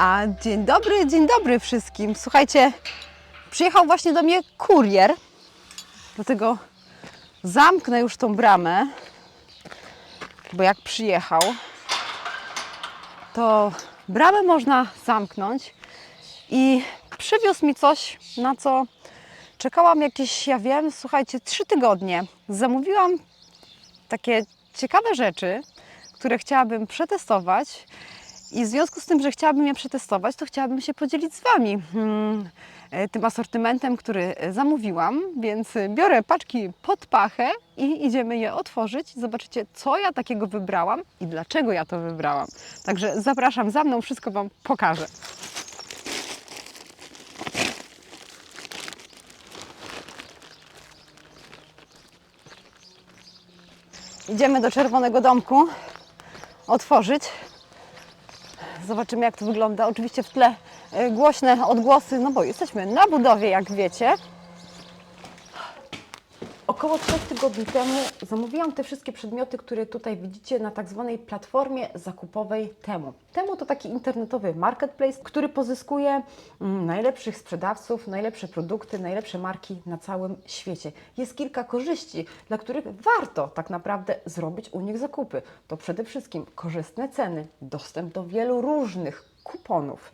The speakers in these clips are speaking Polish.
A dzień dobry, dzień dobry wszystkim. Słuchajcie, przyjechał właśnie do mnie kurier, dlatego zamknę już tą bramę, bo jak przyjechał, to bramę można zamknąć i przywiózł mi coś, na co czekałam jakieś, ja wiem, słuchajcie, trzy tygodnie. Zamówiłam takie ciekawe rzeczy, które chciałabym przetestować. I w związku z tym, że chciałabym je przetestować, to chciałabym się podzielić z Wami hmm, e, tym asortymentem, który e, zamówiłam. Więc e, biorę paczki pod pachę i idziemy je otworzyć. Zobaczycie, co ja takiego wybrałam i dlaczego ja to wybrałam. Także zapraszam za mną, wszystko Wam pokażę. Idziemy do Czerwonego Domku otworzyć. Zobaczymy, jak to wygląda. Oczywiście w tle e, głośne odgłosy, no bo jesteśmy na budowie, jak wiecie. Około trzech tygodni temu zamówiłam te wszystkie przedmioty, które tutaj widzicie na tak zwanej platformie zakupowej Temu. Temu to taki internetowy marketplace, który pozyskuje mm, najlepszych sprzedawców, najlepsze produkty, najlepsze marki na całym świecie. Jest kilka korzyści, dla których warto tak naprawdę zrobić u nich zakupy. To przede wszystkim korzystne ceny, dostęp do wielu różnych kuponów.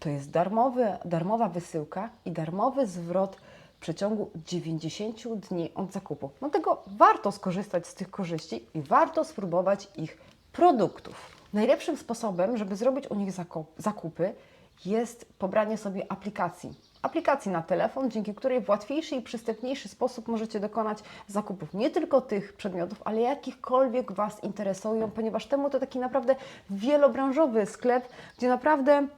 To jest darmowy, darmowa wysyłka i darmowy zwrot przeciągu 90 dni od zakupu. Dlatego warto skorzystać z tych korzyści i warto spróbować ich produktów. Najlepszym sposobem, żeby zrobić u nich zakup, zakupy, jest pobranie sobie aplikacji. Aplikacji na telefon, dzięki której w łatwiejszy i przystępniejszy sposób możecie dokonać zakupów nie tylko tych przedmiotów, ale jakichkolwiek Was interesują, ponieważ temu to taki naprawdę wielobranżowy sklep, gdzie naprawdę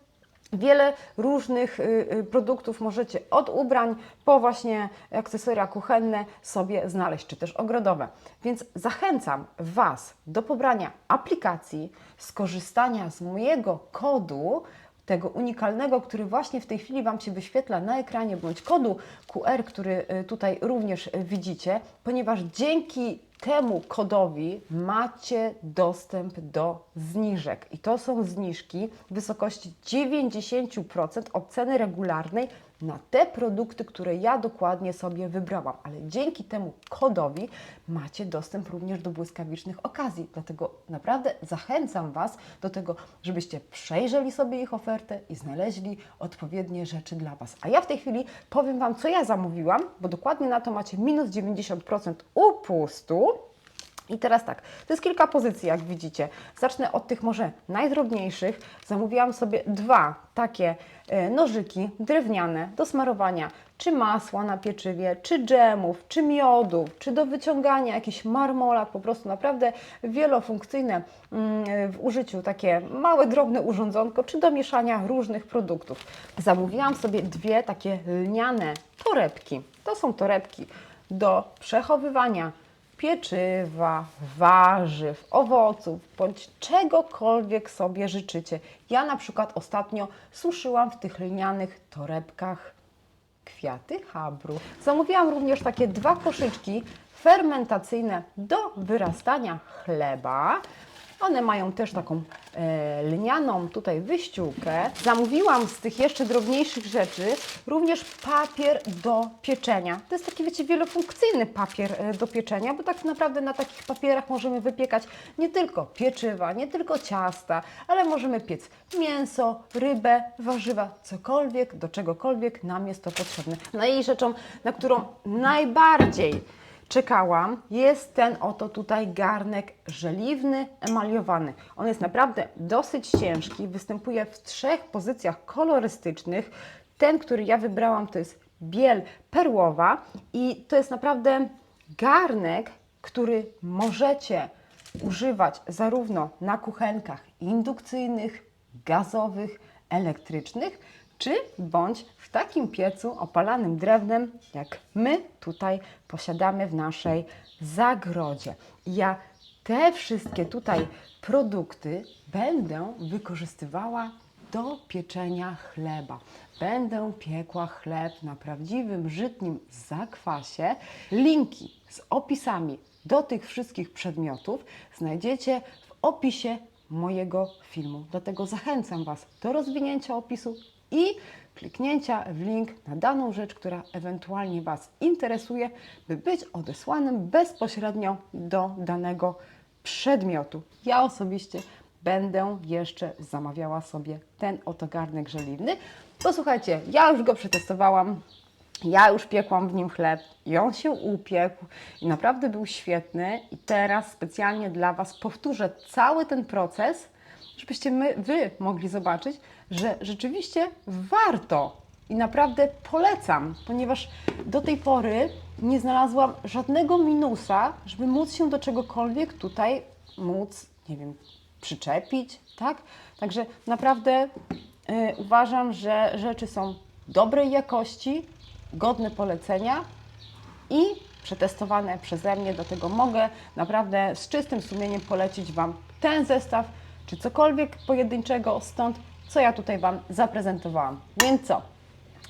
Wiele różnych y, y, produktów możecie od ubrań po właśnie akcesoria kuchenne sobie znaleźć, czy też ogrodowe. Więc zachęcam Was do pobrania aplikacji, skorzystania z mojego kodu, tego unikalnego, który właśnie w tej chwili Wam się wyświetla na ekranie, bądź kodu QR, który y, tutaj również y, widzicie, ponieważ dzięki temu kodowi macie dostęp do zniżek. I to są zniżki w wysokości 90% od ceny regularnej na te produkty, które ja dokładnie sobie wybrałam. Ale dzięki temu kodowi macie dostęp również do błyskawicznych okazji. Dlatego naprawdę zachęcam Was do tego, żebyście przejrzeli sobie ich ofertę i znaleźli odpowiednie rzeczy dla Was. A ja w tej chwili powiem Wam, co ja zamówiłam, bo dokładnie na to macie minus 90% upustu. I teraz tak, to jest kilka pozycji, jak widzicie. Zacznę od tych może najdrobniejszych. Zamówiłam sobie dwa takie e, nożyki drewniane do smarowania czy masła na pieczywie, czy dżemów, czy miodów, czy do wyciągania jakichś marmolad, po prostu naprawdę wielofunkcyjne mm, w użyciu takie małe, drobne urządzonko, czy do mieszania różnych produktów. Zamówiłam sobie dwie takie lniane torebki. To są torebki do przechowywania pieczywa, warzyw, owoców, bądź czegokolwiek sobie życzycie. Ja na przykład ostatnio suszyłam w tych lnianych torebkach kwiaty habru. Zamówiłam również takie dwa koszyczki fermentacyjne do wyrastania chleba. One mają też taką e, lnianą tutaj wyściółkę. Zamówiłam z tych jeszcze drobniejszych rzeczy również papier do pieczenia. To jest taki, wiecie, wielofunkcyjny papier e, do pieczenia, bo tak naprawdę na takich papierach możemy wypiekać nie tylko pieczywa, nie tylko ciasta, ale możemy piec mięso, rybę, warzywa, cokolwiek, do czegokolwiek nam jest to potrzebne. No i rzeczą, na którą najbardziej czekałam, jest ten oto tutaj garnek żeliwny, emaliowany. On jest naprawdę dosyć ciężki, występuje w trzech pozycjach kolorystycznych. Ten, który ja wybrałam, to jest biel perłowa i to jest naprawdę garnek, który możecie używać zarówno na kuchenkach indukcyjnych, gazowych, elektrycznych, czy bądź w takim piecu opalanym drewnem, jak my tutaj posiadamy w naszej zagrodzie. Ja te wszystkie tutaj produkty będę wykorzystywała do pieczenia chleba. Będę piekła chleb na prawdziwym żytnim zakwasie. Linki z opisami do tych wszystkich przedmiotów znajdziecie w opisie mojego filmu. Dlatego zachęcam Was do rozwinięcia opisu i kliknięcia w link na daną rzecz, która ewentualnie Was interesuje, by być odesłanym bezpośrednio do danego przedmiotu. Ja osobiście będę jeszcze zamawiała sobie ten oto garnek żeliwny, bo słuchajcie, ja już go przetestowałam, ja już piekłam w nim chleb i on się upiekł i naprawdę był świetny i teraz specjalnie dla Was powtórzę cały ten proces, żebyście my, Wy mogli zobaczyć, że rzeczywiście warto i naprawdę polecam, ponieważ do tej pory nie znalazłam żadnego minusa, żeby móc się do czegokolwiek tutaj móc, nie wiem, przyczepić, tak? Także naprawdę y, uważam, że rzeczy są dobrej jakości, godne polecenia i przetestowane przeze mnie. Do tego mogę naprawdę z czystym sumieniem polecić Wam ten zestaw, czy cokolwiek pojedynczego stąd, co ja tutaj Wam zaprezentowałam. Więc co?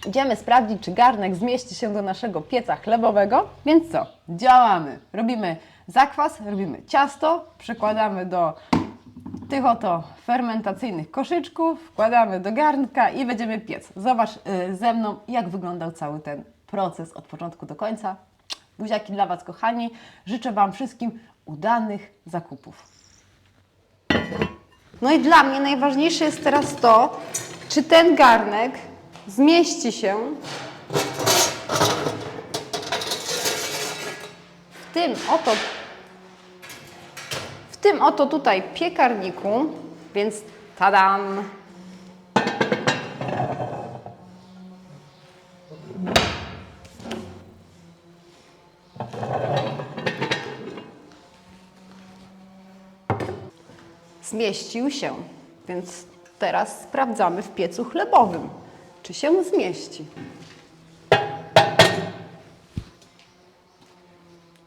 Idziemy sprawdzić, czy garnek zmieści się do naszego pieca chlebowego. Więc co? Działamy. Robimy zakwas, robimy ciasto, przekładamy do tych oto fermentacyjnych koszyczków, wkładamy do garnka i będziemy piec. Zobacz y, ze mną, jak wyglądał cały ten proces od początku do końca. Buziaki dla Was, kochani. Życzę Wam wszystkim udanych zakupów. No i dla mnie najważniejsze jest teraz to, czy ten garnek zmieści się w tym oto w tym oto tutaj piekarniku, więc tadam! Zmieścił się, więc teraz sprawdzamy w piecu chlebowym, czy się zmieści.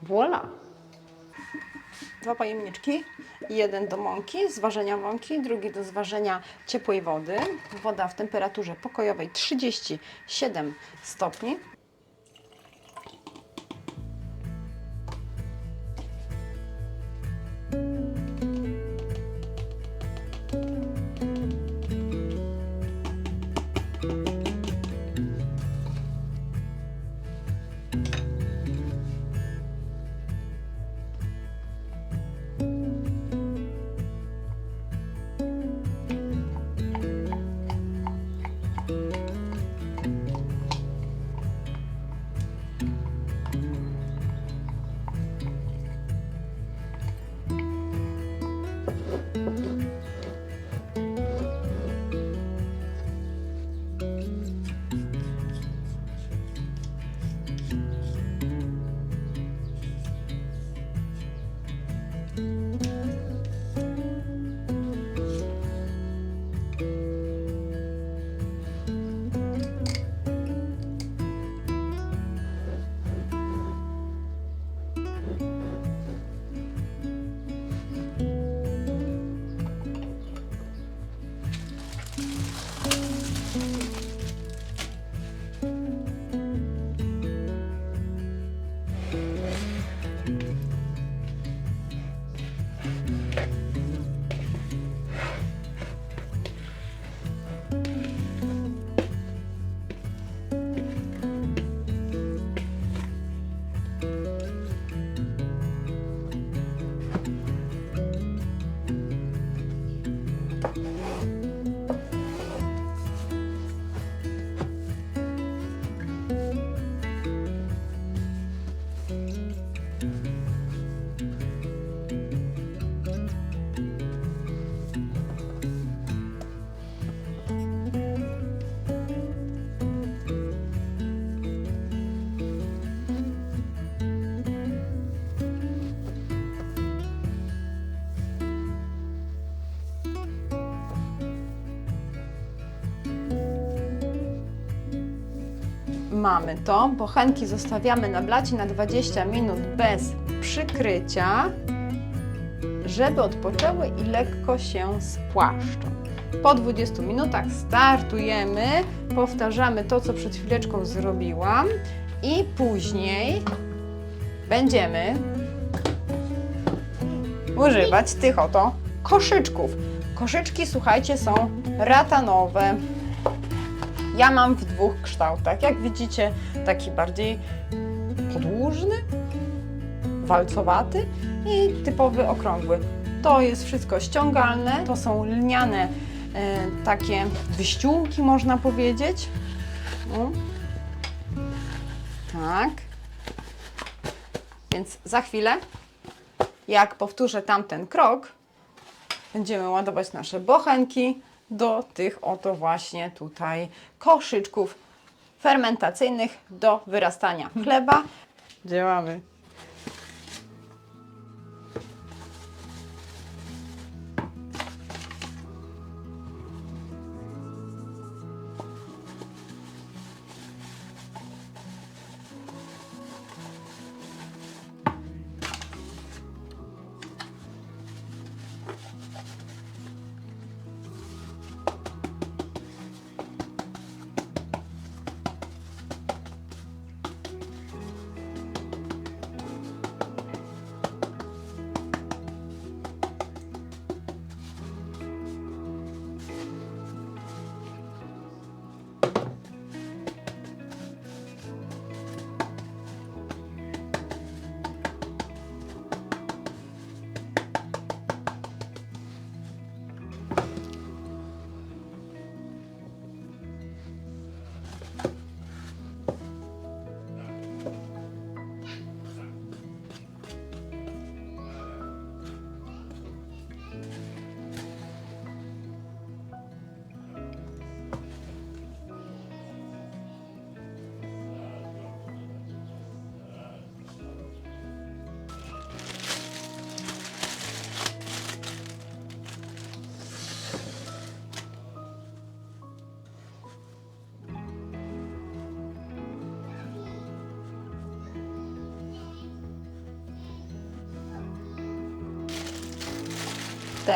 Voila! dwa pojemniczki, jeden do mąki, zważenia mąki, drugi do zważenia ciepłej wody. Woda w temperaturze pokojowej 37 stopni. Mamy to. Bochenki zostawiamy na blacie na 20 minut bez przykrycia, żeby odpoczęły i lekko się spłaszczą. Po 20 minutach startujemy, powtarzamy to, co przed chwileczką zrobiłam i później będziemy używać tych oto koszyczków. Koszyczki, słuchajcie, są ratanowe. Ja mam w dwóch kształtach. Jak widzicie, taki bardziej podłużny, walcowaty i typowy okrągły. To jest wszystko ściągalne, to są lniane e, takie wyściółki, można powiedzieć. O. Tak. Więc za chwilę, jak powtórzę tamten krok, będziemy ładować nasze bochenki do tych oto właśnie tutaj koszyczków fermentacyjnych do wyrastania chleba. Działamy.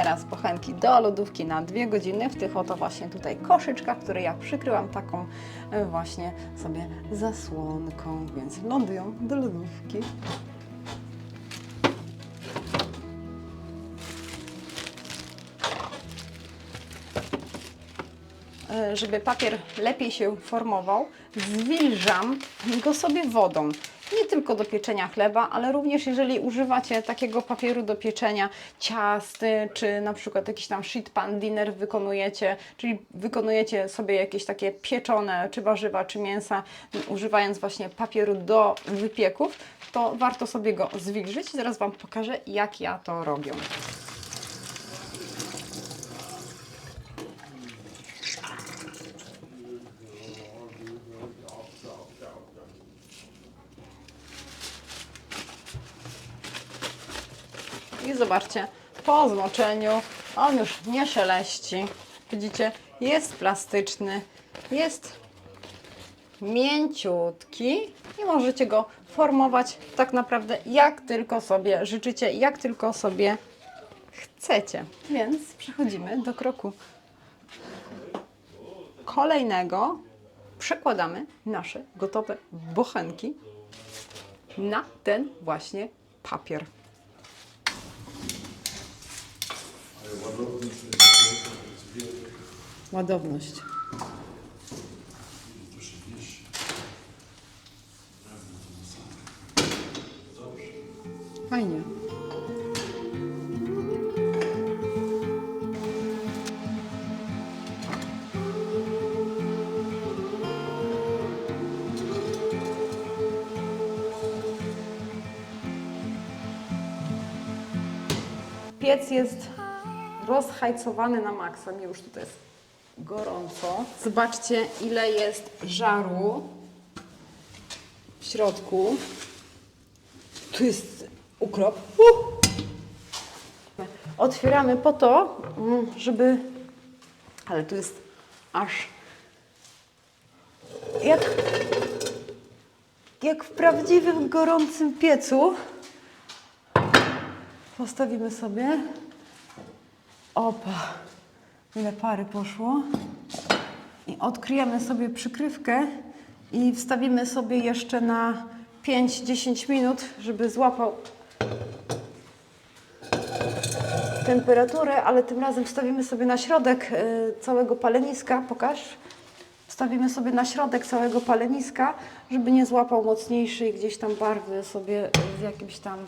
Teraz bochenki do lodówki na dwie godziny w tych oto właśnie tutaj koszyczkach, które ja przykryłam taką e, właśnie sobie zasłonką, więc lądują do lodówki. E, żeby papier lepiej się formował, zwilżam go sobie wodą. Nie tylko do pieczenia chleba, ale również jeżeli używacie takiego papieru do pieczenia ciast, czy na przykład jakiś tam sheet pan dinner wykonujecie, czyli wykonujecie sobie jakieś takie pieczone, czy warzywa, czy mięsa, używając właśnie papieru do wypieków, to warto sobie go zwilżyć. Zaraz Wam pokażę, jak ja to robię. Zobaczcie, po zmoczeniu on już nie szeleści. Widzicie, jest plastyczny, jest mięciutki i możecie go formować tak naprawdę jak tylko sobie życzycie, jak tylko sobie chcecie. Więc przechodzimy do kroku kolejnego. Przekładamy nasze gotowe bochenki na ten właśnie papier. Ładowność. Fajnie. Piec jest rozhajcowany na maksa. Mi już tutaj jest gorąco. Zobaczcie, ile jest żaru w środku. Tu jest ukrop. Uh! Otwieramy po to, mm, żeby... Ale tu jest aż... Jak, jak w prawdziwym gorącym piecu. Postawimy sobie. Opa, ile pary poszło. I odkryjemy sobie przykrywkę i wstawimy sobie jeszcze na 5-10 minut, żeby złapał temperaturę, ale tym razem wstawimy sobie na środek y, całego paleniska. Pokaż. Wstawimy sobie na środek całego paleniska, żeby nie złapał mocniejszej gdzieś tam barwy sobie w jakimś tam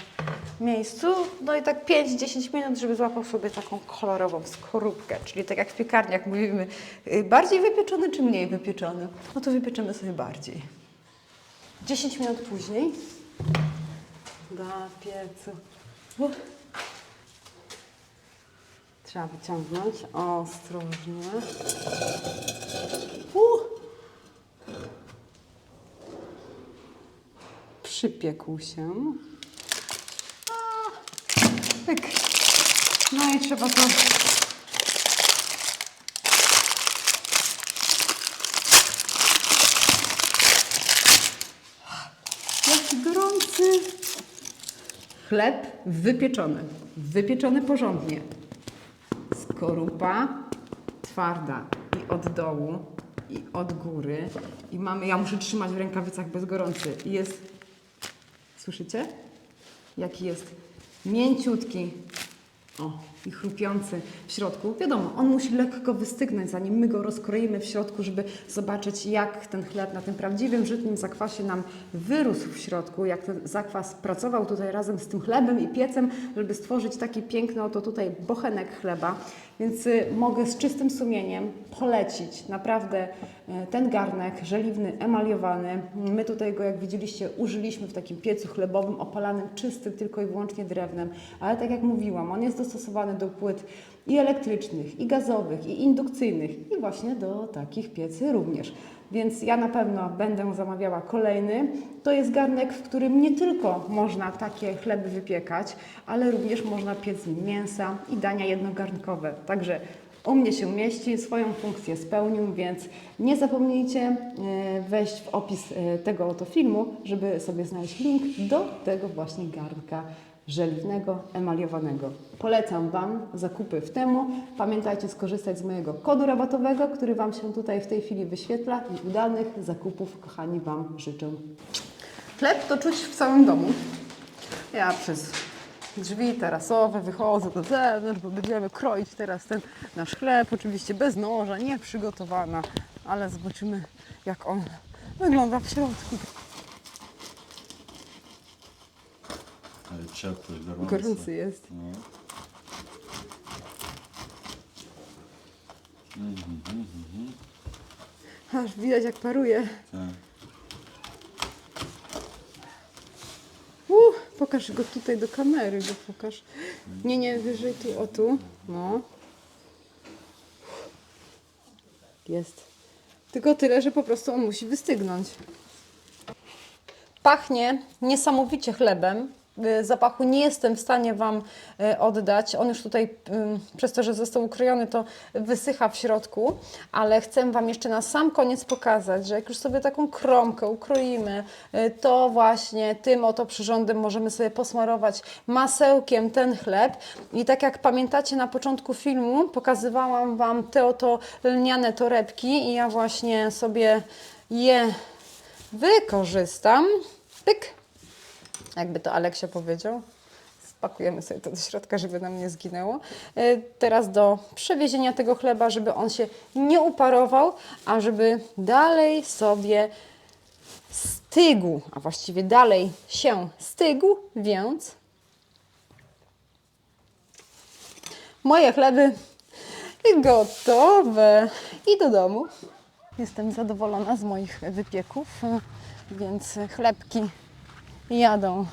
miejscu. No i tak 5-10 minut, żeby złapał sobie taką kolorową skorupkę, czyli tak jak w piekarniach mówimy, y, bardziej wypieczony czy mniej wypieczony? No to wypieczemy sobie bardziej. 10 minut później na piecu. Trzeba wyciągnąć ostrożnie. Uh. Przypiekł się. Pyk. No i trzeba to gorący. Chleb wypieczony. Wypieczony porządnie. Skorupa twarda i od dołu, i od góry. I mamy, ja muszę trzymać w rękawicach bez gorący. Jest, słyszycie? Jaki jest mięciutki. O, i chrupiący w środku. Wiadomo, on musi lekko wystygnąć, zanim my go rozkroimy w środku, żeby zobaczyć, jak ten chleb na tym prawdziwym żytnim zakwasie nam wyrósł w środku, jak ten zakwas pracował tutaj razem z tym chlebem i piecem, żeby stworzyć taki piękny oto tutaj bochenek chleba. Więc y, mogę z czystym sumieniem polecić naprawdę y, ten garnek żeliwny, emaliowany. My tutaj go, jak widzieliście, użyliśmy w takim piecu chlebowym opalanym czystym tylko i wyłącznie drewnem, ale tak jak mówiłam, on jest dostosowany do płyt i elektrycznych, i gazowych, i indukcyjnych, i właśnie do takich piecy również. Więc ja na pewno będę zamawiała kolejny. To jest garnek, w którym nie tylko można takie chleby wypiekać, ale również można piec mięsa i dania jednogarnkowe. Także u mnie się mieści, swoją funkcję spełnił, więc nie zapomnijcie e, wejść w opis e, tego oto filmu, żeby sobie znaleźć link do tego właśnie garnka żeliwnego, emaliowanego. Polecam Wam zakupy w temu. Pamiętajcie skorzystać z mojego kodu rabatowego, który Wam się tutaj w tej chwili wyświetla i udanych zakupów, kochani, Wam życzę. Chleb to czuć w całym domu. Ja przez drzwi tarasowe wychodzę do zewnątrz, bo będziemy kroić teraz ten nasz chleb, oczywiście bez noża, nie przygotowana, ale zobaczymy jak on wygląda w środku. Ciepły, gorący. Gorący jest. No. Aż widać jak paruje. Tak. Uh, pokaż go tutaj do kamery, go pokaż. Nie, nie, wyżej tu, o tu. No. Jest. Tylko tyle, że po prostu on musi wystygnąć. Pachnie niesamowicie chlebem. Y, Zapachu nie jestem w stanie Wam y, oddać. On już tutaj, przez to, że został ukrojony, to wysycha w środku, ale chcę Wam jeszcze na sam koniec pokazać, że jak już sobie taką kromkę ukroimy, y, to właśnie tym oto przyrządem możemy sobie posmarować masełkiem ten chleb. I tak jak pamiętacie na początku filmu, pokazywałam Wam te oto lniane torebki i ja właśnie sobie je wykorzystam. Pyk! Jakby to Aleksia powiedział. Spakujemy sobie to do środka, żeby nam nie zginęło. E, Teraz do przewiezienia tego chleba, żeby on się nie uparował, a żeby dalej sobie stygł, a właściwie dalej się stygł, więc moje chleby gotowe i do domu. Jestem zadowolona z moich wypieków, więc chlebki jadą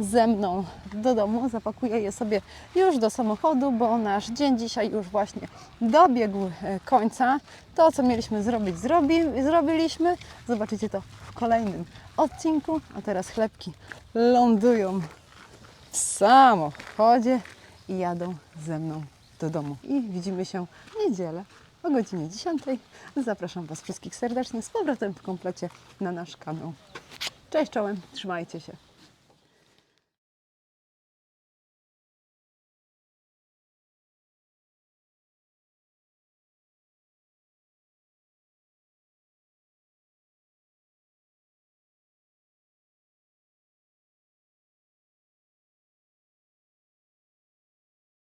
ze mną do domu. Zapakuję je sobie już do samochodu, bo nasz dzień dzisiaj już właśnie dobiegł e, końca. To, co mieliśmy zrobić, zrobi, zrobiliśmy. Zobaczycie to w kolejnym odcinku. A teraz chlebki lądują w samochodzie i jadą ze mną do domu. I widzimy się w niedzielę o godzinie 10. Zapraszam Was wszystkich serdecznie z powrotem w komplecie na nasz kanał. Cześć czołem, trzymajcie się.